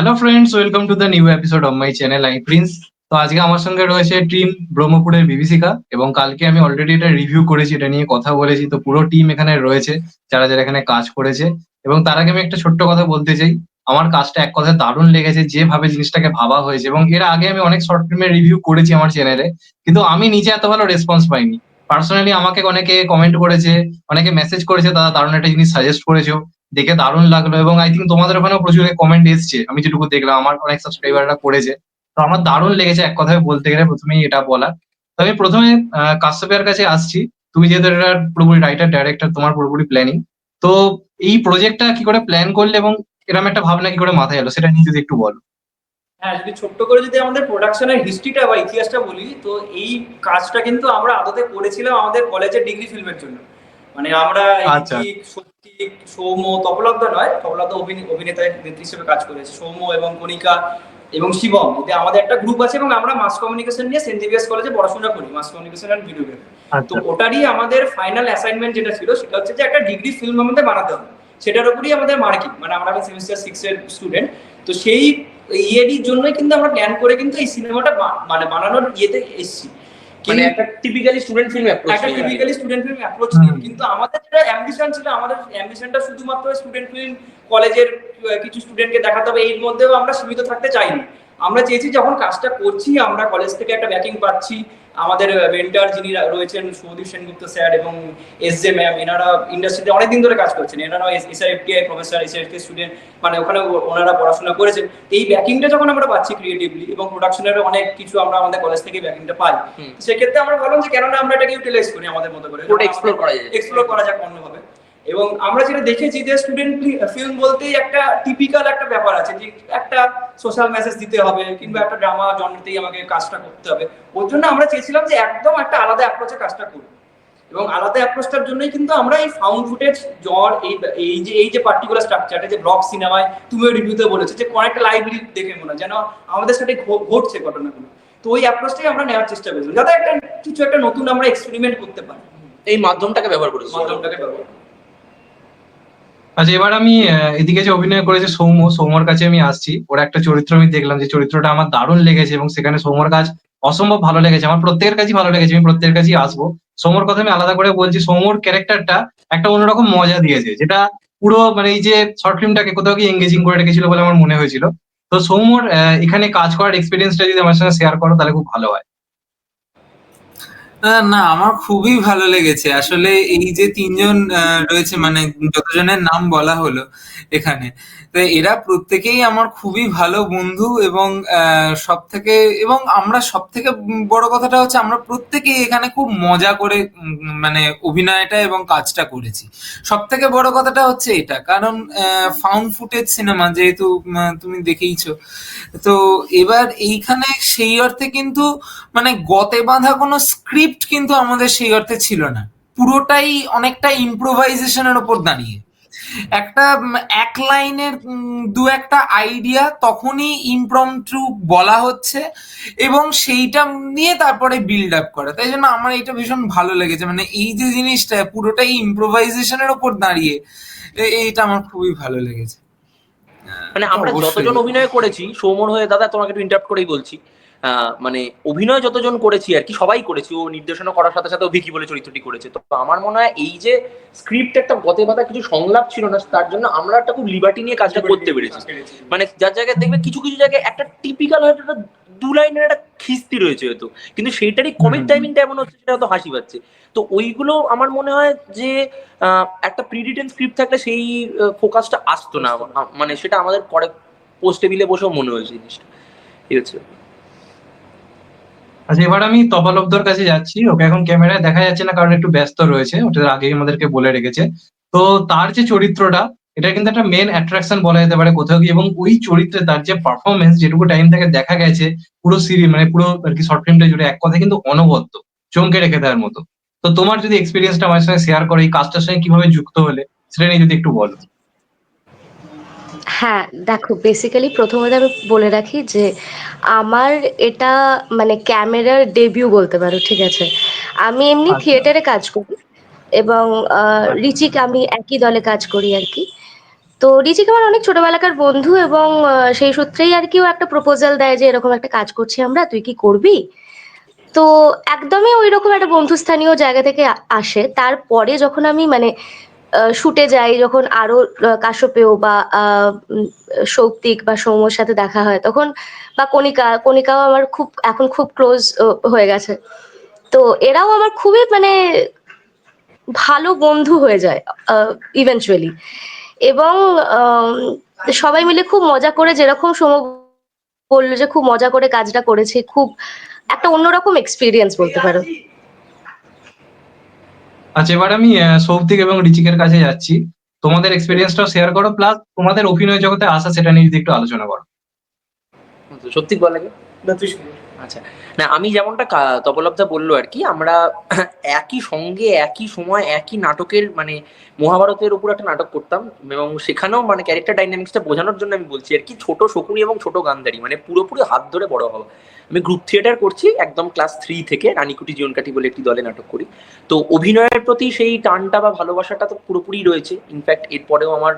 Hello friends welcome to the new episode of my channel I Prince তো আজকে আমার সঙ্গে রয়েছে টিম ব্রহ্মপুরের বিভীষিকা এবং কালকে আমি অলরেডি এটা রিভিউ করেছি, এটা নিয়ে কথা বলেছি। তো পুরো টিম এখানে রয়েছে, যারা যারা এখানে কাজ করেছে। এবং তার আগে আমি একটা ছোট্ট কথা বলতে চাই। আমার কাজটা এক কথায় দারুণ লেগেছে, যেভাবে জিনিসটাকে ভাবা হয়েছে। এবং এর আগে আমি অনেক শর্ট ফিল্মের রিভিউ করেছি আমার চ্যানেলে কিন্তু আমি নিজে এত ভালো রেসপন্স পাইনি। পার্সোনালি আমাকে অনেকে কমেন্ট করেছে, অনেকে মেসেজ করেছে, দাদা, দারুণ একটা জিনিস সাজেস্ট করেছ। দেখে দারুণ লাগল এবং আই থিঙ্ক তোমাদের ওখানেও প্রচুর কমেন্ট এসছে। আমি যেটুকু দেখলাম আমার অনেক সাবস্ক্রাইবাররা করেছে। তো আমার দারুণ লেগেছে এক কথায় বলতে গেলে প্রথমেই এটা বলা তো আমি প্রথমে কাশ্যপের কাছে আসছি। তুমি যেহেতু এটা পুরোপুরি রাইটার ডাইরেক্টর তোমার পুরোপুরি প্ল্যানিং তো এই প্রজেক্টটা কি করে প্ল্যান করলে এবং এরকম একটা ভাবনা কি করে মাথায় এলো সেটা নিয়ে যদি একটু বলো। হ্যাঁ যদি ছোট্ট করে যদি আমাদের প্রোডাকশনের হিস্ট্রিটা বা ইতিহাসটা বলি তো এই কাজটা কিন্তু আমরা আদতে করেছিলাম আমাদের কলেজের ডিগ্রি ফিল্মের জন্য। মানে আমরা সৌম্য তপলব্ধ নয় তপলব্ধ অভিনেতা নেত্রী হিসেবে কাজ করেছে। সৌম্য এবং কণিকা এবং শিবম এতে আমাদের একটা গ্রুপ আছে এবং আমরা মাস কমিউনিকেশন নিয়ে সেন্ট জেভিয়ার্স কলেজে পড়াশোনা করি মাস কমিউনিকেশন অ্যান্ড ভিডিওগ্রাফি তো ওটারই আমাদের ফাইনাল অ্যাসাইনমেন্ট যেটা ছিল সেটা হচ্ছে যে একটা ডিগ্রি ফিল্ম আমাদের বানাতে হবে। সেটার উপরই আমাদের মার্কিং মানে আমরা সেমিস্টার সিক্স এর স্টুডেন্ট তো সেই ইয়েটির জন্যই কিন্তু আমরা প্ল্যান করে কিন্তু এই সিনেমাটা মানে বানানোর ইয়েতে এসেছি। মানে একটা টিপিক্যালি স্টুডেন্ট ফিল্ম অ্যাপ্রোচ একটা টিপিক্যালি স্টুডেন্ট ফিল্ম অ্যাপ্রোচ। কিন্তু আমাদের যেটা অ্যাম্বিশন ছিল আমাদের অ্যাম্বিশনটা শুধুমাত্র স্টুডেন্ট ফিল্ম কলেজের কিছু স্টুডেন্টকে দেখাতে হবে এর মধ্যেও আমরা সীমিত থাকতে চাইনি। আমরা চেয়েছি যখন কাজটা করছি আমরা কলেজ থেকে একটা ব্যাকিং পাচ্ছি। আমাদের মেন্টার যিনি রয়েছেন সৌদীপ সেনগুপ্ত স্যার এবং এস জে ম্যাম এনারা ইন্ডাস্ট্রিতে অনেকদিন ধরে কাজ করছেন। এনারা S R FTI professor S R student মানে ওখানে ওনারা পড়াশোনা করেছেন। এই ব্যাকিংটা যখন আমরা পাচ্ছি ক্রিয়েটিভলি এবং প্রোডাকশনের অনেক কিছু আমরা আমাদের কলেজ থেকে ব্যাকিংটা পাই সেক্ষেত্রে আমরা ভাবলাম যে কেননা আমরা এটাকে ইউটিলাইজ করি আমাদের মতো করে। পুরোটা করা যায়। এক্সপ্লোর করা যাক অন্যভাবে। এবং আমরা যেটা দেখেছি যে স্টুডেন্ট ফিল্ম বলতেই একটা টিপিক্যাল একটা ব্যাপার আছে যে একটা সোশ্যাল মেসেজ দিতে হবে কিংবা একটা ড্রামা জনতেই আমাকে কাজটা করতে হবে। ওর জন্য আমরা চেয়েছিলাম যে একদম একটা আলাদা অ্যাপ্রোচে কাজটা করব এবং আলাদা অ্যাপ্রোচটার জন্যই কিন্তু আমরা এই ফাউন্ড ফুটেজ জ্বর এই এই যে এই যে পার্টিকুলার স্ট্রাকচারটা যে ব্লগ সিনেমায় তুমিও রিভিউতে বলেছ যে অনেকটা লাইভলি দেখে মনে হয় যেন আমাদের সাথে ঘটছে ঘটনাগুলো। তো ওই অ্যাপ্রোচটাই আমরা নেওয়ার চেষ্টা করেছিলাম। যাতে একটা কিছু একটা নতুন আমরা এক্সপেরিমেন্ট করতে পারি। এই মাধ্যমটাকে ব্যবহার করেছি। মাধ্যমটাকে ব্যবহার। আচ্ছা এবার আমি এদিকে যে অভিনয় করেছে সৌম্য, সৌম্যর কাছে আমি আসছি। ওর একটা চরিত্র আমি দেখলাম, যে চরিত্রটা আমার দারুণ লেগেছে এবং সেখানে সৌম্যর কাজ অসম্ভব ভালো লেগেছে, আমার প্রত্যেকের কাছেই ভালো লেগেছে, আমি প্রত্যেকের কাছেই আসব। সৌম্যর কথা আমি আলাদা করে বলছি, সৌম্যর ক্যারেক্টারটা একটা অন্যরকম মজা দিয়েছে, যেটা পুরো মানে এই যে শর্ট ফিল্মটাকে কোথাও কি এঙ্গেজিং করে রেখেছিল বলে আমার মনে হয়েছিল। তো সৌম্যর এখানে কাজ করার এক্সপিরিয়েন্সটা যদি আমার সঙ্গে শেয়ার করো, তাহলে খুব ভালো হয়। না, আমার খুবই ভালো লেগেছে। আসলে এই যে তিনজন রয়েছে মানে যতজনের নাম বলা হলো এখানে, তো এরা প্রত্যেকেই আমার খুবই ভালো বন্ধু এবং সব থেকে এবং আমরা সব থেকে বড় কথাটা হচ্ছে আমরা প্রত্যেকেই এখানে খুব মজা করে মানে অভিনয়টা এবং কাজটা করেছি। সব থেকে বড় কথাটা হচ্ছে এটা, কারণ ফাউন্ড ফুটেজ সিনেমা যেহেতু তুমি দেখেইছো, তো এবার এইখানে সেই অর্থে কিন্তু মানে গতে বাঁধা কোনো স্ক্রিপ্ট কিন্তু আমাদের সেই অর্থে ছিল না। পুরোটাই অনেকটা ইম্প্রোভাইজেশনের ওপর দাঁড়িয়ে। একটা এক লাইনের দু একটা আইডিয়া তখনই ইমপ্রমটু বলা হচ্ছে এবং সেইটা নিয়ে তারপরে বিল্ড আপ করা। তাই জন্য আমার এটা ভীষণ ভালো লেগেছে। মানে এই যে জিনিসটা পুরোটাই ইম্প্রোভাইজেশনের ওপর দাঁড়িয়ে এইটা আমার খুবই ভালো লেগেছে। মানে আমরা যতজন অভিনয় করেছি সৌমন হয়ে দাদা তোমাকে একটু ইন্টারাপ্ট করেই বলছি। মানে অভিনয় যতজন করেছি আর কি সবাই করেছি। ও নির্দেশনা করার সাথে সাথে ও ভিকি বলে চরিত্রটি করেছে। তো আমার মনে হয় এই যে স্ক্রিপ্ট একটা গতে বাঁধা কিছু সংলাপ ছিল না তার জন্য আমরা একটা খুব লিবার্টি নিয়ে কাজটা করতে পেরেছি। মানে যার জায়গায় দেখবে কিছু কিছু জায়গায় একটা টিপিক্যাল হয়তো একটা দু লাইনের একটা খিস্তি রয়েছে হয়তো। কিন্তু সেইটারই কমিক টাইমিংটা এমন হচ্ছে সেটা হয়তো হাসি পাচ্ছে। তো ওইগুলো আমার মনে হয় যে একটা প্রিডিটেন স্ক্রিপ্ট থাকলে সেই ফোকাসটা আসতো না। মানে সেটা আমাদের করে পোস্ট টেবিলে বসেও মনে হয়েছে জিনিসটা। ঠিক হচ্ছে। আচ্ছা এবার আমি তপালব্ধর কাছে যাচ্ছি। ওকে এখন ক্যামেরায় দেখা যাচ্ছে না, কারণ একটু ব্যস্ত রয়েছে। ওটা আগেই আমাদেরকে বলে রেখেছে। তো তার যে চরিত্রটা, এটা কিন্তু একটা মেন অ্যাট্রাকশন বলা যেতে পারে কোথাও গিয়ে। এবং ওই চরিত্রে তার যে পারফরমেন্স যেটুকু টাইম থেকে দেখা গেছে, পুরো সিরি মানে পুরো আর কি শর্ট ফিল্মটা জুড়ে এক কথায় কিন্তু অনবদ্য, চমকে রেখে দেওয়ার মতো। তো তোমার যদি এক্সপিরিয়েন্সটা আমার সঙ্গে শেয়ার করো, এই কাজটার সঙ্গে কীভাবে যুক্ত হলে, সেটা নিয়ে যদি একটু বলো। হ্যাঁ দেখো বেসিক্যালি প্রথমত আমি বলে রাখি যে আমার এটা মানে ক্যামেরার ডেবিউ বলতে পারো ঠিক আছে? আমি এমনি আচ্ছা। থিয়েটারে কাজ করি এবং রিচিক আমি একই দলে কাজ করি আর কি। তো রিচিক আমার অনেক ছোটবেলাকার বন্ধু এবং সেই সূত্রেই আর কি ও একটা প্রপোজাল দেয় যে এরকম একটা কাজ করছি আমরা তুই কি করবি? তো একদমই ওই রকম একটা বন্ধুস্থানীয় জায়গা থেকে আসে। তারপরে যখন আমি মানে শুটে যাই যখন আরও কাশ্যপেয় বা সৌক্তিক বা সৌম্যর সাথে দেখা হয়, তখন বা কণিকা, কণিকাও আমার খুব, এখন খুব ক্লোজ হয়ে গেছে। তো এরাও আমার খুবই মানে ভালো বন্ধু হয়ে যায় ইভেনচুয়ালি এবং সবাই মিলে খুব মজা করে যেরকম সৌম্য বলল যে খুব মজা করে কাজটা করেছি, খুব একটা অন্যরকম এক্সপিরিয়েন্স বলতে পারো। আচ্ছা এবার আমি সৌভিক এবং ঋচিকের কাছে যাচ্ছি। তোমাদের এক্সপিরিয়েন্সটাও শেয়ার করো প্লাস তোমাদের অভিনয় জগতে আসা সেটা নিয়ে যদি একটু আলোচনা করো। সত্যি বল লাগে না তুই আচ্ছা। না আমি যেমনটা তপলবদা বলল আর কি আমরা একই সঙ্গে একই সময় একই নাটকের মানে মহাভারতের উপর একটা নাটক করতাম এবং সেখানেও মানে ক্যারেক্টার ডাইনামিক্সটা বোঝানোর জন্য আমি বলছি আর কি ছোট শকুনি এবং ছোট গান্ধারী মানে পুরোপুরি হাত ধরে বড় হওয়া। আমি গ্রুপ থিয়েটার করছি, একদম ক্লাস থ্রি থেকে রানীকুটি জীবনকাঠি বলে একটি দলে নাটক করি। তো অভিনয়ের প্রতি সেই টানটা বা ভালোবাসাটা তো পুরোপুরি রয়েছে। ইনফ্যাক্ট এরপরেও আমার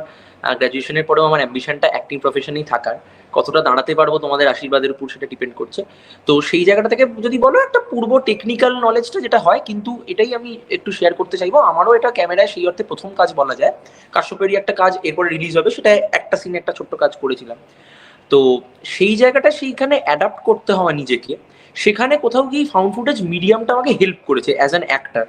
গ্র্যাজুয়েশনের পরেও আমার অ্যাম্বিশনটা অ্যাক্টিং প্রফেশনেই থাকার। কতটা দাঁড়াতে পারব তোমাদের আশীর্বাদের উপর সেটা ডিপেন্ড করছে। তো সেই জায়গাটা থেকে যদি বলো, একটা পূর্ব টেকনিক্যাল নলেজটা যেটা হয়, কিন্তু এটাই আমি একটু শেয়ার করতে চাইব। আমারও এটা ক্যামেরায় সেই অর্থে প্রথম কাজ বলা যায়। কাশ্যপেরই একটা কাজ এরপরে রিলিজ হবে, সেটা একটা সিনে একটা ছোট্ট কাজ করেছিলাম। তো সেই জায়গাটা সেইখানে অ্যাডাপ্ট করতে হওয়া নিজেকে। সেখানে কোথাও গিয়ে ফাউন্ড ফুটেজ মিডিয়ামটা আমাকে হেল্প করেছে অ্যাজ অ্যান অ্যাক্টার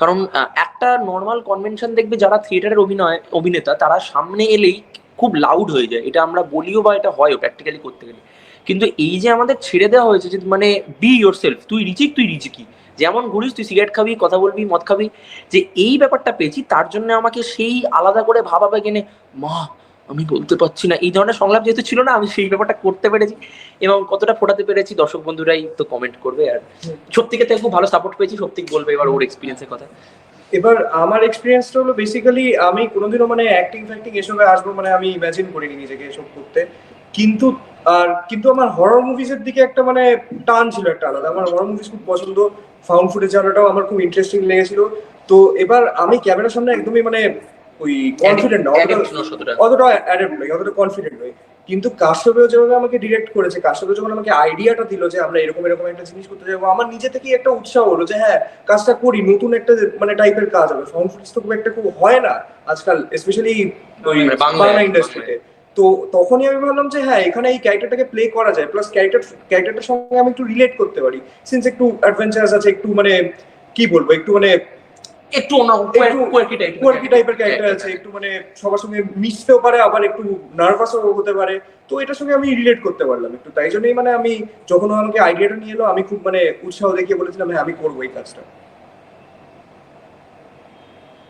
কারণ একটা নর্মাল কনভেনশন দেখবে যারা থিয়েটারের অভিনয়, অভিনেতা, তারা সামনে এলেই খুব লাউড হয়ে যায়। এটা আমরা বলিও বা এটা হয়ও প্র্যাকটিক্যালি করতে গেলে। কিন্তু এই যে আমাদের ছেড়ে দেওয়া হয়েছে যে মানে বি ইয়োর সেলফ তুই রিচিক, তুই রিচিকি। যেমন ঘুরিস, তুই সিগারেট খাবি, কথা বলবি, মদ খাবি। যে এই ব্যাপারটা পেয়েছি, তার জন্য আমাকে সেই আলাদা করে ভাবাবে কেনে, মা আমি বলতে পারছি না। এই ধরনের সংলাপ যেহেতু ছিল না, আমি সেই ব্যাপারটা করতে পেরেছি এবং কতটা ফোটাতে পেরেছি দর্শক বন্ধুরাই তো কমেন্ট করবে আর সত্যিকে থেকে খুব ভালো সাপোর্ট পেয়েছি সত্যি বলবে এবার ওর এক্সপিরিয়েন্সের কথা। এবার আমার এক্সপিরিয়েন্সটা হলো বেসিক্যালি আমি কোনোদিনও মানে অ্যাক্টিং ফ্যাক্টিং এসবে আসব মানে আমি ইমাজিন করিনি নিজেকে এসব করতে। কিন্তু, আর কিন্তু আমার হরর মুভিজের দিকে একটা মানে টান ছিল একটা আলাদা। আমার হরর মুভিজ খুব পছন্দ। ফাউন্ড ফুটেজ জানাটাও আমার খুব ইন্টারেস্টিং লেগেছিল। তো এবার আমি ক্যামেরার সামনে একদমই মানে ওই কনফিডেন্ট না অতটা নয় অতটা নই অতটা কনফিডেন্ট নই কিন্তু কাশ্যপেও যেভাবে আমাকে ডিরেক্ট করেছে কাশ্যপেও যখন আমাকে আইডিয়াটা দিল যে আমরা এরকম এরকম একটা জিনিস করতে যাব আমার নিজে থেকেই একটা উৎসাহ হলো যে হ্যাঁ কাজটা করি নতুন একটা মানে টাইপের কাজ হবে। ফাউন্ড ফুটেজ তো খুব একটা খুব হয় না আজকাল স্পেশালি ওই মানে বাংলা ইন্ডাস্ট্রিতে তো তখনই আমি ভাবলাম যে হ্যাঁ এখানে এই ক্যারেক্টারটাকে প্লে করা যায় প্লাস ক্যারেক্টার ক্যারেক্টারটার সঙ্গে আমি একটু রিলেট করতে পারি। সিন্স একটু অ্যাডভেঞ্চারাস আছে একটু মানে কি বলব একটু মানে একটু কোয়ার্কি টাইপ কোয়ার্কি টাইপের ক্যারেক্টার আছে। একটু মানে সবার সঙ্গে মিশতেও পারে আবার একটু নার্ভাসও হতে পারে। তো এটার সঙ্গে আমি রিলেট করতে পারলাম একটু তাই জন্যই মানে আমি যখন আমাকে আইডিয়াটা নিয়ে এলো আমি খুব মানে উৎসাহ দেখিয়ে বলেছিলাম হ্যাঁ আমি করব এই কাজটা।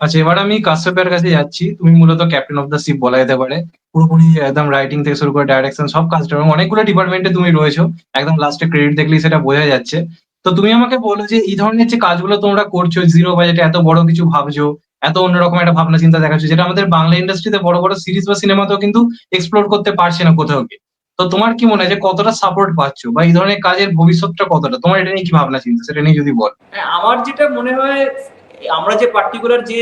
আচ্ছা এবার আমি কাশ্যপের কাছে যাচ্ছি। তুমি মূলত ক্যাপ্টেন অফ দ্য শিপ বলা যেতে পারে। পুরোপুরি একদম রাইটিং থেকে শুরু করে ডাইরেকশন সব কাজটা এবং অনেকগুলো ডিপার্টমেন্টে তুমি রয়েছো। একদম লাস্টে ক্রেডিট দেখলেই সেটা বোঝা যাচ্ছে। তো তুমি আমাকে বলো যে এই ধরনের যে কাজগুলো তোমরা করছ জিরো বাজেটে এত বড় কিছু ভাবছ এত অন্যরকম একটা ভাবনা চিন্তা দেখাচ্ছ যেটা আমাদের বাংলা ইন্ডাস্ট্রিতে বড় বড় সিরিজ বা সিনেমাতেও কিন্তু এক্সপ্লোর করতে পারছে না কোথাও গিয়ে। তো তোমার কি মনে হয় যে কতটা সাপোর্ট পাচ্ছ বা এই ধরনের কাজের ভবিষ্যৎটা কতটা? তোমার এটা নিয়ে কি ভাবনা চিন্তা? সেটা নিয়ে যদি বল। হ্যাঁ, আমার যেটা মনে হয় আমরা যে পার্টিকুলার যে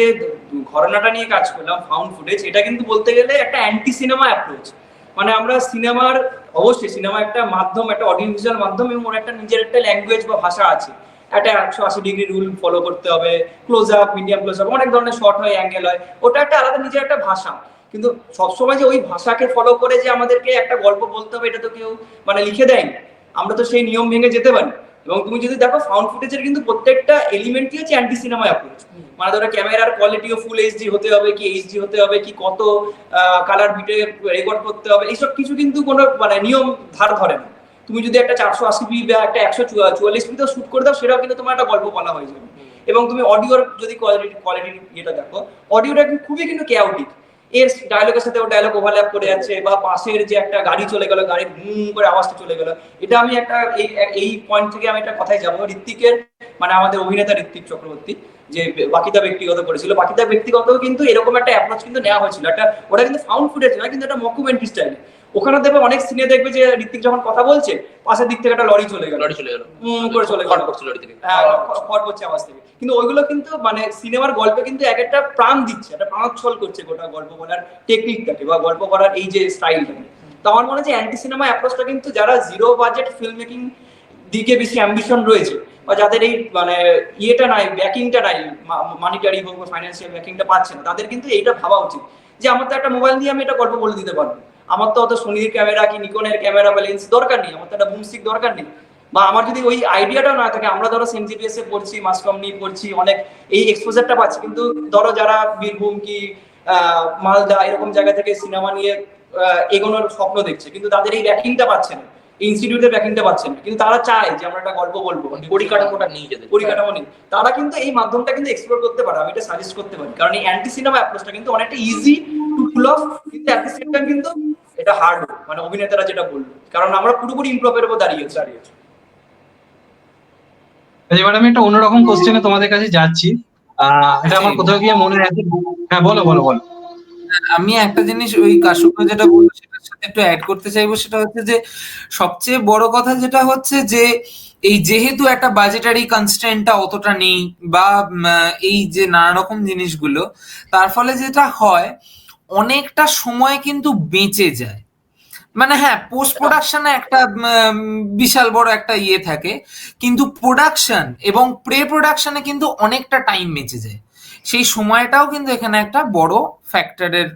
ঘটনাটা নিয়ে কাজ করলাম ফাউন্ড ফুটেজ এটা কিন্তু বলতে গেলে একটা অ্যান্টি সিনেমা অ্যাপ্রোচ মানে আমরা সিনেমার, অবশ্যই সিনেমা একটা মাধ্যম, একটা অডিও ভিজুয়াল মাধ্যম এবং ওর একটা নিজের একটা ল্যাঙ্গুয়েজ বা ভাষা আছে। একটা একশো আশি ডিগ্রি রুল ফলো করতে হবে close up medium close up অনেক ধরনের শর্ট হয় অ্যাঙ্গেল হয়। ওটা একটা আলাদা নিজের একটা ভাষা। কিন্তু সবসময় যে ওই ভাষাকে ফলো করে যে আমাদেরকে একটা গল্প বলতে হবে, এটা তো কেউ মানে লিখে দেয়নি। আমরা তো সেই নিয়ম ভেঙে যেতে পারি। এবং তুমি যদি দেখো ফাউন্ড ফুটেজের কিন্তু প্রত্যেকটা এলিমেন্টই হচ্ছে অ্যান্টি সিনেমা অ্যাপ্রোচ মানে ধরো ক্যামেরার কোয়ালিটিও ফুল এইচডি হতে হবে কি এইচডি হতে হবে কি কত কালার ভিডিও রেকর্ড করতে হবে এইসব কিছু কিন্তু কোনো মানে নিয়ম ধার ধরে না। তুমি যদি একটা চারশো আশি পি বা একটা একশো চুয়াল্লিশ পিতেও শুট করে দাও সেটাও কিন্তু তোমার একটা গল্প বলা হয়ে যাবে। এবং তুমি অডিওর যদি কোয়ালিটি কোয়ালিটির ইয়েটা দেখো অডিওটা কিন্তু খুবই কিন্তু কেয়াউটিক এর ডায়লগের সাথে ও ডায়লগ ওভারল্যাপ করে যাচ্ছে বা পাশের যে একটা গাড়ি চলে গেল, গাড়ির হুম করে আওয়াজটা চলে গেল। এটা আমি একটা এই এই পয়েন্ট থেকে আমি একটা কথাই যাব। ঋত্বিকের মানে আমাদের অভিনেতা ঋত্বিক চক্রবর্তী, যে বাকিদা ব্যক্তিগত করেছিল। বাকিটা ব্যক্তিগত কিন্তু এরকম একটা অ্যাপ্রোচ কিন্তু নেওয়া হয়েছিল। একটা, ওটা কিন্তু ফাউন্ড ফুটেজ না, কিন্তু একটা মকুমেন্ট্রি স্টাইল ওখানে দেখবে অনেক সিনে দেখবে যে ঋত্বিক যখন কথা বলছে পাশের দিক থেকে একটা লরি চলে গেল। লড়ি চলে গেল। উম করে চলে গেল। করছে লড়ি থেকে হ্যাঁ, খ- খড় আওয়াজ থেকে। কিন্তু ওইগুলো কিন্তু মানে সিনেমার গল্পে কিন্তু এক একটা প্রাণ দিচ্ছে একটা প্রাণোচ্ছল করছে গোটা গল্প বলার টেকনিকটাকে বা গল্প করার এই যে স্টাইলটাকে তো আমার মনে হচ্ছে অ্যান্টি সিনেমা অ্যাপ্রোচটা কিন্তু যারা জিরো বাজেট ফিল্ম মেকিং দিকে বেশি অ্যাম্বিশন রয়েছে বা যাদের এই মানে ইয়েটা নাই ব্যাকিংটা নাই মানিটারি হোক বা ফাইন্যান্সিয়াল ব্যাকিংটা পাচ্ছে না তাদের কিন্তু এইটা ভাবা উচিত। যে আমার তো একটা মোবাইল দিয়ে আমি এটা গল্প বলে দিতে পারব। আমার তো অত সোনির ক্যামেরা কি নিকনের ক্যামেরা বা লেন্স দরকার নেই? আমার তো একটা বুমস্টিক দরকার নেই। বা আমার যদি ওই আইডিয়াটাও না থাকে আমরা ধরো সেন্ট জিপিএস এ পড়ছি মাস কমনি পড়ছি অনেক এই এক্সপোজারটা পাচ্ছি। কিন্তু ধরো যারা বীরভূম কি মালদা এরকম জায়গা থেকে সিনেমা নিয়ে এগোনোর স্বপ্ন দেখছে কিন্তু তাদের এই ব্যাকিংটা পাচ্ছে না। ইনস্টিটিউটের ব্যাকিংটা পাচ্ছে না। কিন্তু তারা চায় যে আমরা একটা গল্প বলব পরিকাঠামোটা নিয়ে যেতে পরিকাঠামো নেই তারা কিন্তু এই মাধ্যমটা কিন্তু এক্সপ্লোর করতে পারে আমি এটা সাজেস্ট করতে পারি। কারণ এই অ্যান্টি সিনেমা অ্যাপ্রোচটা কিন্তু অনেকটা ইজি টু পুল অফ কিন্তু অ্যাট দ্য সেম টাইম কিন্তু এটা হার্ড মানে অভিনেতারা যেটা বলল। কারণ আমরা পুরোপুরি ইমপ্রপের উপর দাঁড়িয়েছি দাঁড়িয়েছি এবার আমি একটা অন্যরকম কোশ্চেনে তোমাদের কাছে যাচ্ছি। আহ এটা আমার কোথাও গিয়ে মনে আছে। হ্যাঁ বলো বলো বলো। আমি একটা জিনিস ওই কাশুকা যেটা বলল সেটার সাথে একটু অ্যাড করতে চাইব সেটা হচ্ছে যে সবচেয়ে বড় কথা যেটা হচ্ছে যে এই যেহেতু একটা বাজেটারি কনস্ট্যান্টটা অতটা নেই বা এই যে নানা রকম জিনিসগুলো তার ফলে যেটা হয় অনেকটা সময় কিন্তু বেঁচে যায়। মানে হ্যাঁ পোস্ট প্রোডাকশনে একটা বিশাল বড় একটা ইয়ে থাকে কিন্তু প্রোডাকশন এবং প্রে প্রোডাকশনে কিন্তু অনেকটা টাইম বেঁচে যায়। সেই সময়টাও কিন্তু এখানে একটা বড় ফ্যাক্টরের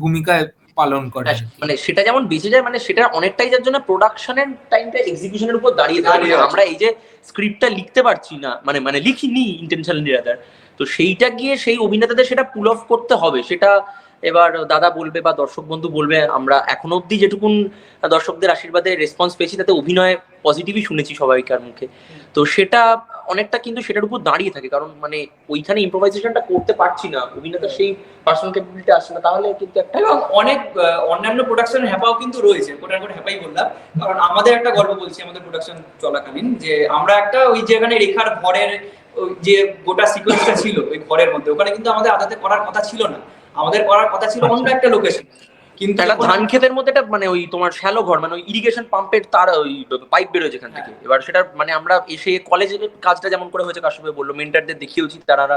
ভূমিকায় পালন করে মানে সেটা যেমন বেঁচে যায় মানে সেটা অনেকটাই যার জন্য প্রোডাকশনের টাইমটা এক্সিকিউশনের উপর দাঁড়িয়ে থাকে। দাঁড়িয়ে আমরা এই যে স্ক্রিপ্টটা লিখতে পারছি না মানে মানে লিখিনি ইন্টেনশনালি রাদার তো সেইটা গিয়ে সেই অভিনেতাদের সেটা পুল অফ করতে হবে সেটা এবার দাদা বলবে বা দর্শক বন্ধু বলবে, আমরা এখনও অব্দি যেটুকুন দর্শকদের আশীর্বাদে রেসপন্স পেয়েছি, তাতে অভিনয় পজিটিভই শুনেছি সবাইকার মুখে। তো সেটা অনেকটা কিন্তু সেটার উপর দাঁড়িয়ে থাকে, কারণ মানে ওইখানে ইম্প্রোভাইজেশনটা করতে পারছি না অভিনেতার সেই পার্সোনাল ক্যাপাবিলিটি আসছে না, তাহলে কিন্তু একটা এবং অনেক অন্যান্য প্রোডাকশন হ্যাপাও কিন্তু রয়েছে কোটার করে হ্যাপাই বললাম। কারণ আমাদের একটা গল্প বলছি আমাদের প্রোডাকশন চলাকালীন, যে আমরা একটা ওই যেখানে রেখার ঘরের যে গোটা সিকোয়েন্সটা ছিল, ওই ঘরের মধ্যে, ওখানে কিন্তু আমাদের আদাতে করার কথা ছিল না। আমাদের করার কথা ছিল অন্য একটা লোকেশন কিন্তু একটা ধান ক্ষেতের মধ্যে একটা মানে ওই তোমার শ্যালো ঘর মানে ওই ইরিগেশন পাম্পের তার ওই পাইপ বেরোয় যেখান থেকে। এবার সেটা মানে আমরা এসে কলেজের কাজটা যেমন করে হয়েছে কাশ্যপে বলল মেন্টারদের দেখিয়েছি তারা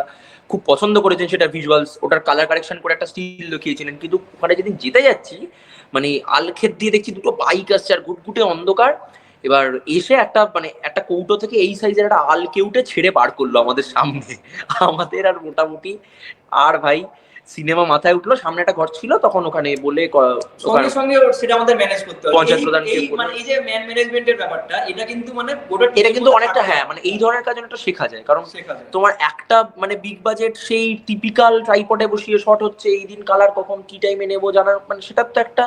খুব পছন্দ করেছেন সেটা ভিজুয়ালস ওটার কালার কারেকশন করে একটা স্টিল দেখিয়েছিলেন। কিন্তু ওখানে যেদিন যেতে যাচ্ছি মানে আলক্ষেত দিয়ে দেখছি দুটো বাইক আসছে আর গুটগুটে অন্ধকার। এবার এসে একটা মানে একটা কৌটো থেকে এই সাইজের একটা আল কেউটে ছেড়ে বার করল আমাদের সামনে। আমাদের আর মোটামুটি আর ভাই সিনেমা মাথায় উঠল সামনে একটা ঘর ছিল তখন ওখানে বলে সঙ্গে সঙ্গে সেটা আমাদের ম্যানেজ করতে হবে। পঞ্চায়েত প্রধানকে মানে এই যে ম্যান ম্যানেজমেন্টের ব্যাপারটা এটা কিন্তু মানে গোটা এটা কিন্তু অনেকটা হ্যাঁ মানে এই ধরনের কাজ অনেকটা শেখা যায়। কারণ তোমার একটা মানে বিগ বাজেট সেই টিপিক্যাল ট্রাইপডে বসিয়ে শট হচ্ছে এই দিন কালার কখন কি টাইমে নেব জানার মানে সেটা তো একটা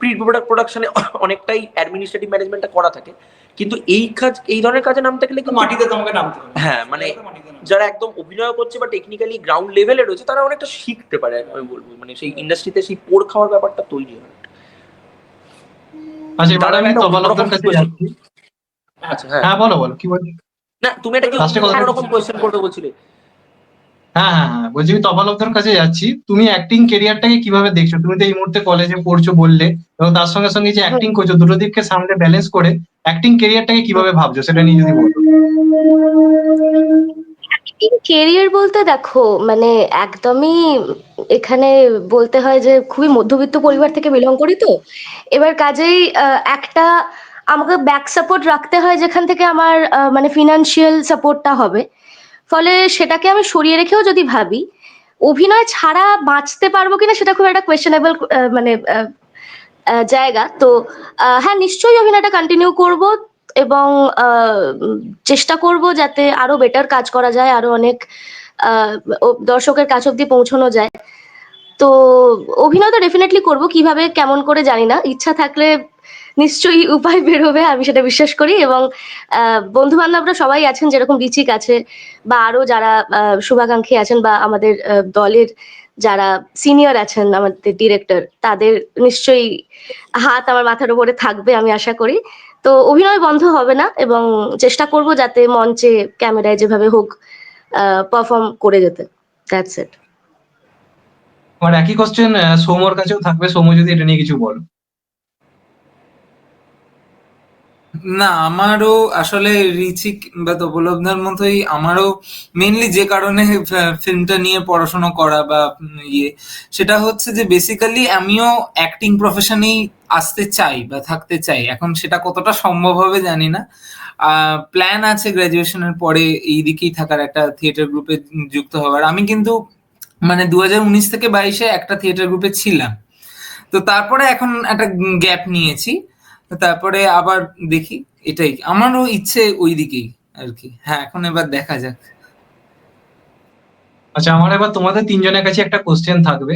প্রি প্রোডাকশনে অনেকটাই অ্যাডমিনিস্ট্রেটিভ ম্যানেজমেন্টটা করা থাকে। কিন্তু এই কাজ এই ধরনের কাজে নামতে গেলে কিন্তু মাটিতে তোমাকে নামতে হবে। হ্যাঁ, মানে-। যারা একদম অভিনয় করছে বা টেকনিক্যালি গ্রাউন্ড লেভেলে রয়েছে তারা অনেকটা শিখতে পারে আমি বলব। মানে সেই ইন্ডাস্ট্রিতে সেই পোর খাওয়ার ব্যাপারটা তৈরি হয়। আচ্ছা এবার আমি একটা তবলকদের কাছে যাচ্ছি আচ্ছা হ্যাঁ। হ্যাঁ বলো বলো কি বলছি? না তুমি এটা কি বলছি। কোয়েশ্চেন করবে বলছিলে? হ্যাঁ হ্যাঁ হ্যাঁ বলছি আমি তপালকদের কাছে যাচ্ছি। তুমি অ্যাক্টিং কেরিয়ারটাকে কীভাবে দেখছ? তুমি তো এই মুহূর্তে কলেজে পড়ছো বললে, এবং তার সঙ্গে সঙ্গে যে অ্যাক্টিং করছ, দুটো দিককে সামনে ব্যালেন্স করে অ্যাক্টিং কেরিয়ারটাকে কীভাবে ভাবছ? সেটা নিয়ে যদি বলো। কেরিয়ার বলতে দেখো মানে একদমই এখানে বলতে হয় যে খুবই মধ্যবিত্ত পরিবার থেকে বিলং করি তো। এবার কাজেই একটা আমাকে ব্যাক সাপোর্ট রাখতে হয় যেখান থেকে আমার মানে ফিনান্সিয়াল সাপোর্টটা হবে। ফলে সেটাকে আমি সরিয়ে রেখেও যদি ভাবি, অভিনয় ছাড়া বাঁচতে পারব কিনা সেটা খুব একটা কোয়েশ্চেনেবল মানে জায়গা। তো হ্যাঁ নিশ্চয়ই অভিনয়টা কন্টিনিউ করব এবং চেষ্টা করব যাতে আরও বেটার কাজ করা যায়, আরও অনেক দর্শকের কাছ অব্দি পৌঁছানো যায়। তো অভিনয় তো ডেফিনেটলি করব। কীভাবে, কেমন করে জানি না। ইচ্ছা থাকলে নিশ্চয়ই উপায় বেরোবে, আমি সেটা বিশ্বাস করি এবং বন্ধু বান্ধবরা সবাই আছেন যেরকম রিচিক আছে বা আরও যারা শুভাকাঙ্ক্ষী আছেন বা আমাদের দলের যারা সিনিয়র আছেন আমাদের ডিরেক্টর, তাদের নিশ্চয়ই হাত আমার মাথার উপরে থাকবে আমি আশা করি। তো অভিনয় বন্ধ হবে না এবং চেষ্টা করব যাতে মঞ্চে, ক্যামেরায় যেভাবে হোক পারফর্ম করে যেতে। দ্যাটস ইট আমার একই কোশ্চেন সৌমর কাছেও থাকবে। সৌম যদি এটা নিয়ে কিছু বলো। না, আমারও আসলে রিচিক বা তপলবদার মতোই আমারও মেনলি যে কারণে ফিল্মটা নিয়ে পড়াশোনা করা বা ইয়ে। সেটা হচ্ছে যে বেসিক্যালি আমিও অ্যাক্টিং প্রফেশনেই আসতে চাই বা থাকতে চাই। এখন সেটা কতটা সম্ভব হবে জানি না। প্ল্যান আছে গ্রাজুয়েশনের পরে এই দিকেই থাকার একটা থিয়েটার গ্রুপে যুক্ত হওয়ার। আমি কিন্তু মানে দু হাজার উনিশ থেকে বাইশে একটা থিয়েটার গ্রুপে ছিলাম। তো তারপরে এখন একটা গ্যাপ নিয়েছি। তারপরে আবার দেখি, এটাই। আমারও ইচ্ছে ওই দিকেই আর কি। হ্যাঁ এখন এবার দেখা যাক। আচ্ছা আমার এবার তোমাদের তিনজনের কাছে একটা কোশ্চেন থাকবে।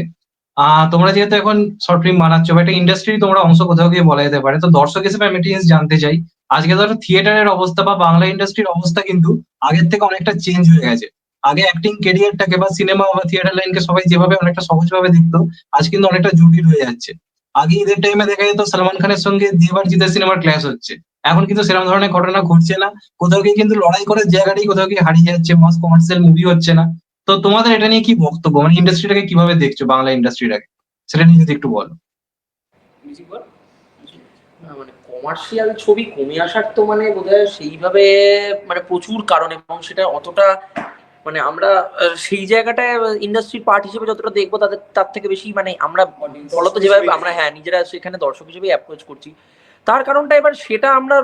তোমরা যেহেতু এখন শর্ট ফিল্ম বানাচ্ছো, বা একটা ইন্ডাস্ট্রি তোমরা অংশ কোথাও গিয়ে বলা যেতে পারে, তো দর্শক হিসেবে আমি জিনিস জানতে চাই। আজকে ধরো থিয়েটারের অবস্থা বা বাংলা ইন্ডাস্ট্রির অবস্থা কিন্তু আগের থেকে অনেকটা চেঞ্জ হয়ে গেছে। আগে অ্যাক্টিং কেরিয়ারটাকে বা সিনেমা বা থিয়েটার লাইনকে সবাই যেভাবে অনেকটা সহজভাবে দেখতো, আজ কিন্তু অনেকটা জটিল হয়ে যাচ্ছে। আগে ঈদের টাইমে দেখা যেত সালমান খানের সঙ্গে দেবার জিতের সিনেমার ক্লাস হচ্ছে। এখন কিন্তু সেরকম ধরনের ঘটনা ঘটছে না। কোথাও গিয়ে কিন্তু লড়াই করার জায়গাটাই কোথাও গিয়ে হারিয়ে যাচ্ছে মাস কমার্শিয়াল মুভি হচ্ছে না। তো তোমাদের এটা নিয়ে কি বক্তব্য? মানে ইন্ডাস্ট্রিটাকে কীভাবে দেখছ, বাংলা ইন্ডাস্ট্রিটাকে সেটা নিয়ে যদি একটু বলো। বল। মানে কমার্শিয়াল ছবি কমে আসার তো মানে বোধহয় সেইভাবে মানে প্রচুর কারণ এবং সেটা অতটা মানে আমরা সেই জায়গাটায় ইন্ডাস্ট্রির পার্ট হিসেবে যতটা দেখব তাদের তার থেকে বেশি মানে আমরা বলতো যেভাবে আমরা হ্যাঁ নিজেরা সেখানে দর্শক হিসেবে অ্যাপ্রোচ করছি। তার কারণটা এবার সেটা আমরা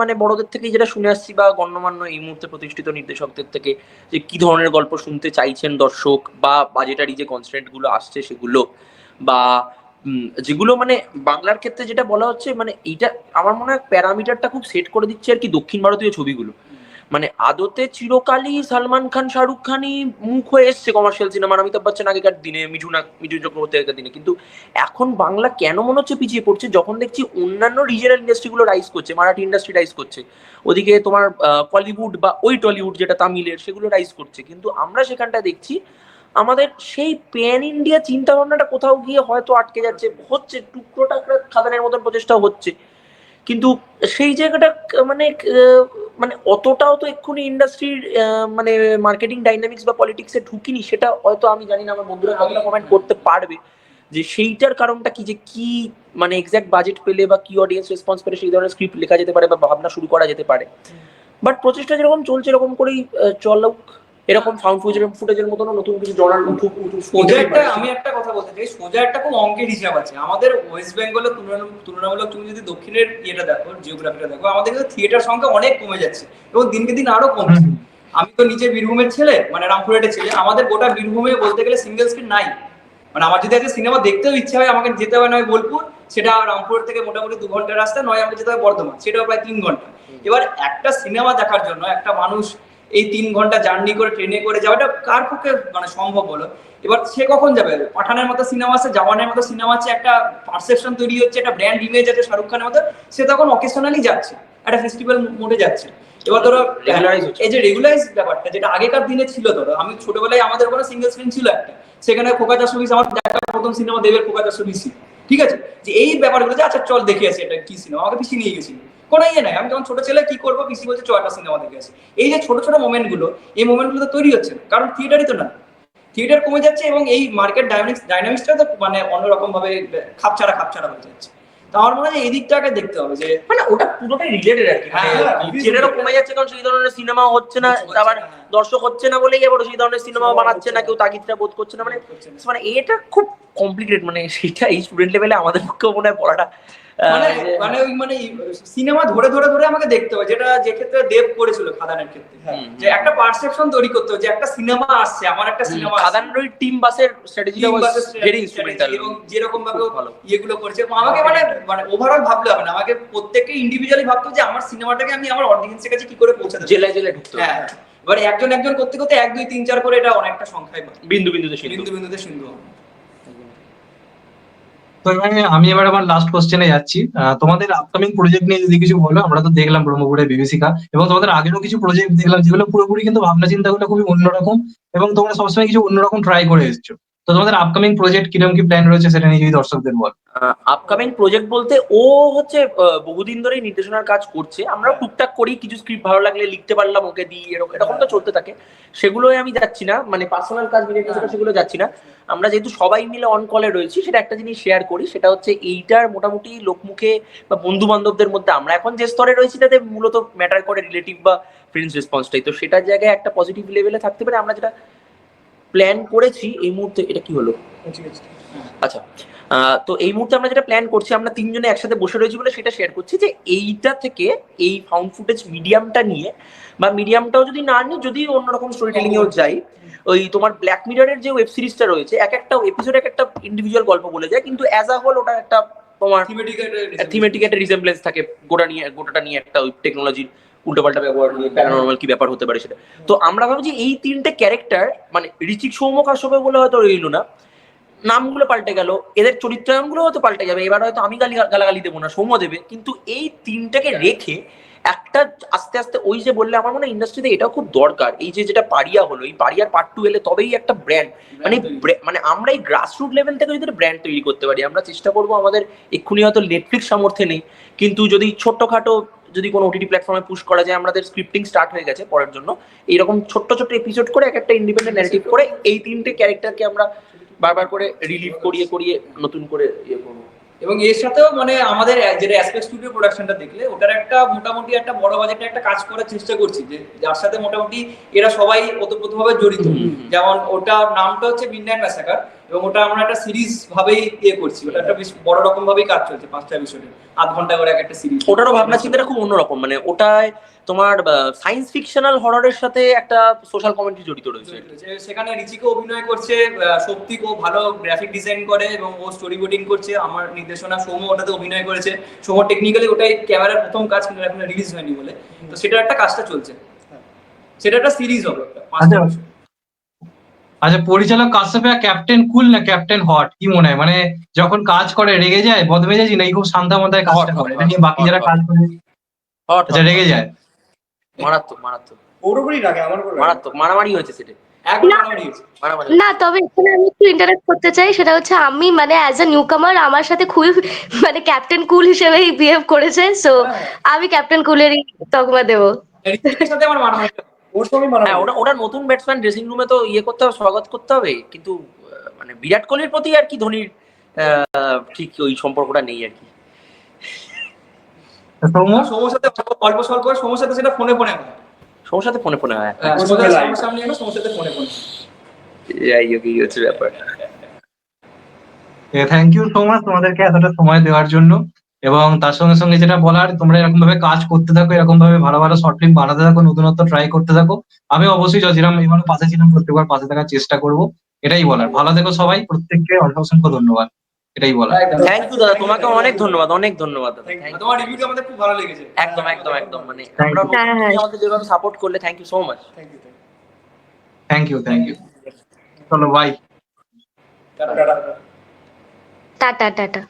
মানে বড়দের থেকে যেটা শুনে আসছি বা গণ্যমান্য এই মুহূর্তে প্রতিষ্ঠিত নির্দেশকদের থেকে যে কি ধরনের গল্প শুনতে চাইছেন দর্শক বা বাজেটারি যে কনস্ট্যান্টগুলো আসছে সেগুলো বা যেগুলো মানে বাংলার ক্ষেত্রে যেটা বলা হচ্ছে মানে এইটা আমার মনে হয় প্যারামিটারটা খুব সেট করে দিচ্ছে আর কি দক্ষিণ ভারতীয় ছবিগুলো। মানে আদতে চিরকালই সালমান খান, শাহরুখ খানই মুখ হয়ে এসছে কমার্শিয়াল সিনেমার অমিতাভ বচ্চন আগেকার দিনে, মিঠু না মিঠু চক্রবর্তী আগেকার দিনে। কিন্তু এখন বাংলা কেন মনে হচ্ছে পিছিয়ে পড়ছে? যখন দেখছি অন্যান্য রিজনাল ইন্ডাস্ট্রিগুলো রাইজ করছে, মারাঠি ইন্ডাস্ট্রি রাইজ করছে, ওদিকে তোমার কলিউড বা ওই টলিউড যেটা তামিলের, সেগুলো রাইজ করছে। কিন্তু আমরা সেখানটা দেখছি, আমাদের সেই প্যান ইন্ডিয়া চিন্তা ভাবনাটা কোথাও গিয়ে হয়তো আটকে যাচ্ছে, হচ্ছে টুকরো টাকরা খাদানের মতন প্রচেষ্টা হচ্ছে। কিন্তু সেই জায়গাটা মানে মানে অতটাও তো এক্ষুনি ইন্ডাস্ট্রির মানে মার্কেটিং ডাইনামিক্স বা পলিটিক্সে ঢুকিনি সেটা হয়তো আমি জানি না আমার বন্ধুরা কতটা কমেন্ট করতে পারবে। যে সেইটার কারণটা কি যে কি মানে এক্সাক্ট বাজেট পেলে বা কি অডিয়েন্স রেসপন্স পেলে সেই ধরনের স্ক্রিপ্ট লেখা যেতে পারে বা ভাবনা শুরু করা যেতে পারে। বাট প্রচেষ্টা যেরকম চলছে এরকম করেই চলুক। এরকম ফাউন্ড ফুটেজের ফুটেজের মতনও নতুন কিছু উঠুক উঠুক সোজা একটা আমি একটা কথা বলতে চাই সোজা একটা খুব অঙ্কের হিসাব আছে। আমাদের ওয়েস্ট বেঙ্গলের তুলনা- তুলনামূলক তুমি যদি দক্ষিণের ইয়েটা দেখো জিওগ্রাফিটা দেখো আমাদের কিন্তু থিয়েটার সংখ্যা অনেক কমে যাচ্ছে এবং দিনকে দিন আরও কমছে। আমি তো নিচে বীরভূমের ছেলে মানে রামপুরহাটের ছেলে আমাদের গোটা বীরভূমে বলতে গেলে সিঙ্গেল স্ক্রিন নাই। মানে আমার যদি আজকে সিনেমা দেখতেও ইচ্ছা হয় আমাকে যেতে হবে নয় বোলপুর সেটা রামপুরহাট থেকে মোটামুটি দু ঘণ্টা রাস্তা নয় আমাকে যেতে হবে বর্ধমান সেটাও প্রায় তিন ঘণ্টা। এবার একটা সিনেমা দেখার জন্য একটা মানুষ এই তিন ঘণ্টা জার্নি করে ট্রেনে করে যাওয়াটা কার পক্ষে মানে সম্ভব বলো? এবার সে কখন যাবে? পাঠানের মতো সিনেমা আছে জওয়ানের মতো সিনেমা আছে একটা পারসেপশন তৈরি হচ্ছে একটা ব্র্যান্ড ইমেজ আছে শাহরুখ খানের মতো সে তখন অকেশনালি যাচ্ছে একটা ফেস্টিভ্যাল মোডে যাচ্ছে। এবার ধরো। এই যে রেগুলাইজ ব্যাপারটা যেটা আগেকার দিনে ছিল ধরো আমি ছোটবেলায় আমাদের কোনো সিঙ্গেল স্ক্রিন ছিল একটা সেখানে খোকা বিশ আমার দেখা প্রথম সিনেমা দেবের খোকা বিশ ঠিক আছে? যে এই ব্যাপারগুলো যে আচ্ছা চল দেখে আসি এটা কি সিনেমা আমাকে পিছিয়ে নিয়ে গেছিল। কোনো ইয়ে নাই। আমি যখন ছোট ছেলে কি করব? পিসি বলছে একটা সিনেমা দেখে আসি। এই যে ছোট ছোট মোমেন্টগুলো এই মোমেন্টগুলো তো তৈরি হচ্ছে না। কারণ থিয়েটারই তো না। থিয়েটার কমে যাচ্ছে এবং এই মার্কেট ডাইনামিক্স ডাইনামিক্সটা তো মানে অন্যরকম ভাবে খাপছাড়া খাপছাড়া হয়ে যাচ্ছে। তো আমার মনে হয় এই দিকটাকে দেখতে হবে যে মানে ওটা পুরোটাই রিলেটেড আর কি। হ্যাঁ, হ্যাঁ, থিয়েটারও কমে যাচ্ছে কারণ সেই ধরনের সিনেমা হচ্ছে না। আবার হ্যাঁ। দর্শক হচ্ছে না বলেই আবার সেই ধরনের সিনেমা বানাচ্ছে না কেউ তাগিদটা বোধ করছে না। মানে মানে এটা খুব কমপ্লিকেটেড মানে সেটা এই স্টুডেন্ট লেভেলে আমাদের পক্ষেও মনে হয় পড়াটা মানে মানে ওই মানে সিনেমা ধরে ধরে ধরে আমাকে দেখতে হবে যেটা যে ক্ষেত্রে দেব করেছিল খাদানের ক্ষেত্রে যে একটা পারসেপশন তৈরি করতে যে একটা সিনেমা আসছে আমার একটা সিনেমা খাদান রই টিম বাসের ভেরি ইনস্ট্রুমেন্টাল এবং যেরকম ভাবে ভালো। ইয়েগুলো করেছে আমাকে মানে মানে ওভারঅল ভাবলে হবে না আমাকে প্রত্যেককে ইন্ডিভিজুয়ালি ভাবতে হবে যে আমার সিনেমাটাকে আমি আমার অডিয়েন্সের কাছে কি করে পৌঁছাতে। জেলায় জেলায় ঢুকতে হবে। হ্যাঁ এবার একজন একজন করতে করতে এক দুই তিন চার করে এটা অনেকটা সংখ্যায় বিন্দু বিন্দুতে বিন্দু বিন্দুতে সিন্ধু হবে। তো এবারে আমি এবার আমার লাস্ট কোশ্চেনে যাচ্ছি। তোমাদের আপকামিং প্রজেক্ট নিয়ে যদি কিছু বলো, আমরা তো দেখলাম ব্রহ্মপুরে বিভীষিকা এবং তোমাদের আগেরও কিছু প্রজেক্ট দেখলাম, যেগুলো পুরোপুরি কিন্তু ভাবনা চিন্তাগুলো খুবই অন্যরকম এবং তোমরা সবসময় কিছু অন্যরকম ট্রাই করে এসছো। তো তোমাদের আপকামিং প্রজেক্ট কীরকম কি প্ল্যান রয়েছে, সেটা নিয়ে যদি দর্শকদের বল। আপকামিং প্রজেক্ট বলতে ও হচ্ছে বহুদিন ধরেই নির্দেশনার কাজ করছে। আমরা টুকটাক করি কিছু স্ক্রিপ্ট ভালো লাগলে লিখতে পারলাম ওকে দিই এরকম এরকম তো চলতে থাকে। সেগুলোই আমি যাচ্ছি না মানে পার্সোনাল কাজ মিলে সেগুলো যাচ্ছি না। আমরা যেহেতু সবাই মিলে অন কলে রয়েছি সেটা একটা জিনিস শেয়ার করি সেটা হচ্ছে এইটার মোটামুটি লোকমুখে বা বন্ধু বান্ধবদের মধ্যে আমরা এখন যে স্তরে রয়েছি তাতে মূলত ম্যাটার করে রিলেটিভ বা ফ্রেন্ডস রেসপন্সটাই তো সেটার জায়গায় একটা পজিটিভ লেভেলে থাকতে পারে। আমরা যেটা প্ল্যান করেছি এই মুহূর্তে এটা কি হলো? আচ্ছা তো এই মুহূর্তে আমরা যেটা প্ল্যান করছি আমরা তিনজনে একসাথে বসে রয়েছি বলে সেটা শেয়ার করছি যে এইটা থেকে এই ফাউন্ড ফুটেজ মিডিয়ামটা নিয়ে বা মিডিয়ামটাও যদি না নিয়ে যদি অন্যরকম স্টোরি টেলিং এও যাই ওই তোমার ব্ল্যাক মিররের যে ওয়েব সিরিজটা রয়েছে এক একটা এপিসোড এক একটা ইন্ডিভিজুয়াল গল্প বলে যায় কিন্তু অ্যাজ আ হোল ওটা একটা তোমার থিমেটিক একটা রিসেম্বলেন্স থাকে গোটা নিয়ে গোটাটা নিয়ে একটা ওই টেকনোলজির উল্টোপাল্টা ব্যবহার নিয়ে প্যারানর্মাল কি ব্যাপার হতে পারে সেটা। তো আমরা ভাবছি এই তিনটে ক্যারেক্টার মানে ঋচিক সৌম্য কাশ্যপে বলে হয়তো রইল না নামগুলো পাল্টে গেল এদের চরিত্রায়নগুলো হয়তো পাল্টে যাবে এবার হয়তো আমি গালি গালাগালি দেবো না সৌম্য দেবে কিন্তু এই তিনটাকে রেখে একটা আস্তে আস্তে ওই যে বললে আমার মনে হয় ইন্ডাস্ট্রিতে এটাও খুব দরকার এই যে যেটা পারিয়া হলো এই পারিয়ার পার্ট টু এলে তবেই একটা ব্র্যান্ড মানে মানে আমরা এই গ্রাসরুট লেভেল থেকে যদি ব্র্যান্ড তৈরি করতে পারি আমরা চেষ্টা করব আমাদের এক্ষুনি হয়তো নেটফ্লিক্স সামর্থ্যে নেই কিন্তু যদি ছোট্টখাটো যদি কোনো ওটিটি প্ল্যাটফর্মে পুশ করা যায় আমাদের স্ক্রিপ্টিং স্টার্ট হয়ে গেছে পরের জন্য এইরকম ছোট্ট ছোট্ট এপিসোড করে এক একটা ইন্ডিপেন্ডেন্ট ন্যারেটিভ করে এই তিনটে ক্যারেক্টারকে আমরা বারবার করে রিলিভ করিয়ে করিয়ে নতুন করে ইয়ে করব। এবং এর সাথেও মানে আমাদের যেটা অ্যাসপেক্ট স্টুডিও প্রোডাকশনটা দেখলে ওটার একটা মোটামুটি একটা বড় বাজেটে একটা কাজ করার চেষ্টা করছি যে যার সাথে মোটামুটি এরা সবাই ওতপ্রোতভাবে জড়িত। যেমন ওটার নামটা হচ্ছে মিডনাইট ম্যাসাকার এবং ওটা আমরা একটা সিরিজ ভাবেই ইয়ে করছি। ওটা একটা বেশ বড় রকম ভাবেই কাজ চলছে পাঁচটা এপিসোডে আধ ঘণ্টা করে এক একটা সিরিজ ওটারও ভাবনা চিন্তাটা খুব অন্যরকম। মানে ওটায় তোমার সায়েন্স ফিকশনাল হররের সাথে একটা সোশ্যাল কমেন্ট্রি জড়িত রয়েছে। সেখানে রিচিকে অভিনয় করছে আহ, সৌপ্তিক ও ভালো গ্রাফিক ডিজাইন করে এবং ও স্টোরি বোর্ডিং করছে। আমার নির্দেশনা সৌম্য ওটাতে অভিনয় করেছে। সৌম্য টেকনিক্যালি ওটাই ক্যামেরার প্রথম কাজ কিন্তু এখন রিলিজ হয়নি বলে। তো সেটা একটা কাজটা চলছে। সেটা একটা সিরিজ হবে একটা পাঁচটা আচ্ছা। পরিচালক কাশ্যপে ক্যাপ্টেন কুল না ক্যাপ্টেন হট? কি মনে হয়? মানে যখন কাজ করে রেগে যায়? বদমেজাজি নাকি খুব শান্ত মাথায় কাজটা করে। এটা নিয়ে বাকি যারা কাজ করে হট আচ্ছা রেগে যায়। মারাত্মক মারাত্মক। পুরোপুরি রাগে আমার মারাত্মক মারামারি হয়েছে সেটা। না তবে এখানে আমি একটু ইন্টারাক্ট করতে চাই। সেটা হচ্ছে আমি মানে অ্যাজ আ নিউ কামার আমার সাথে খুবই মানে ক্যাপ্টেন কুল হিসেবেই বিহেভ করেছে। সো হ্যাঁ। আমি ক্যাপ্টেন কুলেরই তকমা দেবো। সাথে আমার মারামারি ওর সঙ্গে হ্যাঁ ওটা ওটা নতুন ব্যাটসম্যান ড্রেসিং রুমে তো ইয়ে করতে হবে স্বাগত করতে হবে কিন্তু আহ, মানে বিরাট কোহলির প্রতি আর কি ধোনির আহ, ঠিক ওই সম্পর্কটা নেই আর কি। অল্প স্বল্প সেটা ফোনে ফোনে হয়। ফোনে ফোনে হয়। হ্যাঁ, ফোনে ফোনে যাই হোক এই হচ্ছে ব্যাপার। থ্যাংক ইউ সো মাচ তোমাদেরকে এতটা সময় দেওয়ার জন্য। এবং তার সঙ্গে সঙ্গে যেটা বলার তোমরা এরকম ভাবে কাজ করতে থাকো এরকম ভাবে ভালো ভালো শর্ট ফিল্ম বানাতে থাকো নতুনত্ব ট্রাই করতে থাকো। আমি অবশ্যই যেরকম এবার পাশে ছিলাম প্রত্যেকবার পাশে থাকার চেষ্টা করব। এটাই বলার। ভালো থেকো সবাই প্রত্যেককে অসংখ্য ধন্যবাদ। এটাই বলার। থ্যাংক ইউ দাদা। তোমাকে অনেক ধন্যবাদ অনেক ধন্যবাদ দাদা। তোমার রিভিউটা আমাদের খুব ভালো লেগেছে। একদম একদম একদম। মানে আমরা হ্যাঁ, হ্যাঁ। আমাদের যেভাবে সাপোর্ট করলে thank you so much thank you thank you thank you চলো বাই টাটা টাটা টাটা